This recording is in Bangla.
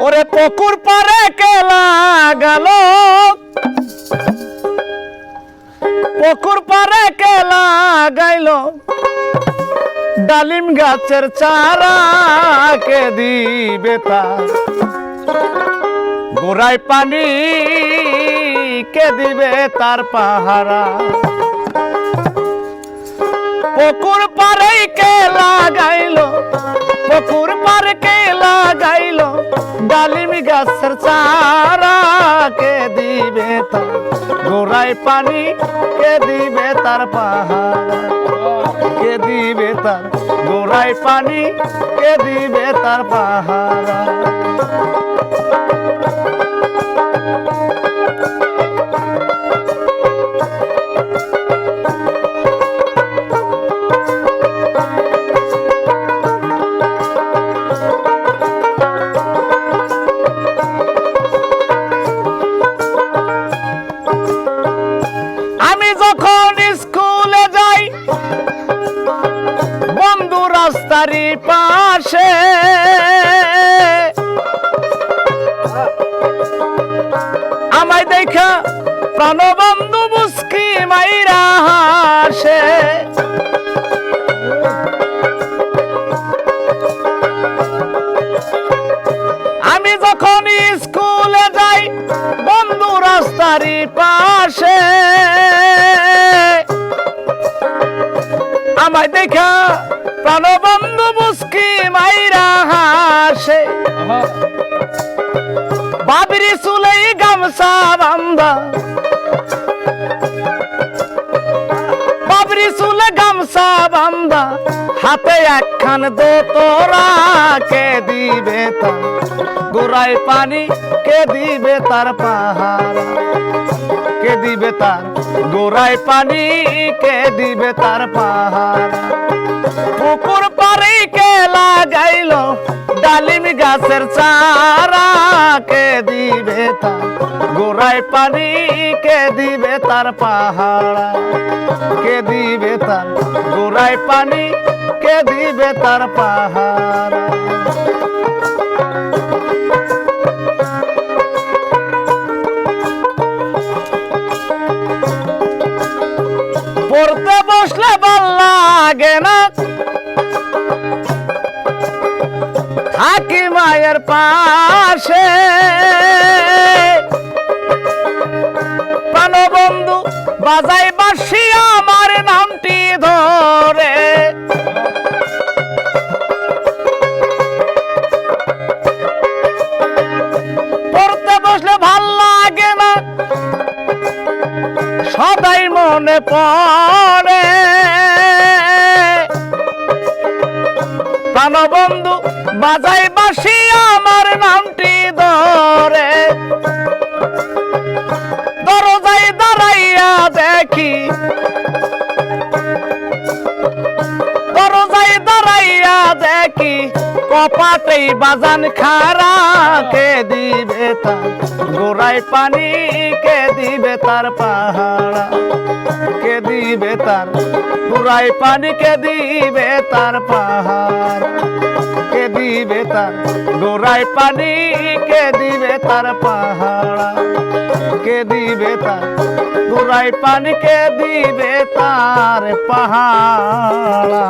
ওরে পুকুর পারে কেলা গেল পুকুর পারে কেলা গাইল ডালিম গাছের চারা কে দিবে তা? গোড়ায় পানি কে দিবে তার পাহারা? পুকুর পারে কে লাগাইলো? পুকুর পারে কে চারা কে দিবে তার গোড়ায় পানি? কে দিবে তার পাহাড়? কে দিবে তার গোড়ায় পানি? কে দিবে তার পাহারা আমি যখন স্কুলে যাই, বন্ধু রাস্তারি পাশে, আমায় দেখা প্রাণবন্ধু মুস্কি মাইরা হাসে। আমি যখন স্কুলে যাই, বন্ধু রাস্তারি পাশে আমায় দেখা, প্রাণবন্ধু মুস্কি মাইরা হাসে। বাবরি চুলেই গামছা বান্ধা। বাবরি চুলে গামছা বান্ধা। হাতে একখান দো তোরা কে দিবে তার গোড়ায় পানি কে দিবে তার পাহারা? কে দিবে তার গোড়ায় পানি কে দিবে তার পাহারা পুকুর পারে কে লাগাইল? ডালিম গাছের চারা কে দিবে তার? গোড়ায় পানি কে দিবে তার পাহাড়া? কে দিবে তার? গোড়ায় পানি কে দিবে তার পাহাড়া? ভালো লাগে না। থাকি মায়ের পাশে। প্রাণবন্ধু বাজাই বাসি সদাই মনে পড়ে। প্রাণবন্ধু, বাজাই বাসি আমার নামটি ধরে। দরজায় দাঁড়াইয়া দেখি। দরজায় দাঁড়াইয়া দেখি। কপাটেই বাজান খারা, কে দিবে তার? গোড়ায় পানি, কে দিবে তার পাহাড়া কে দিবে তার? গোড়ায় পানি, কে দিবে তার পাহাড় কে দিবে তার? গোড়ায় পানি, কে দিবে তার পাহাড়া কে দিবে তার? গোড়ায় পানি, কে দিবে তার পাহাড়া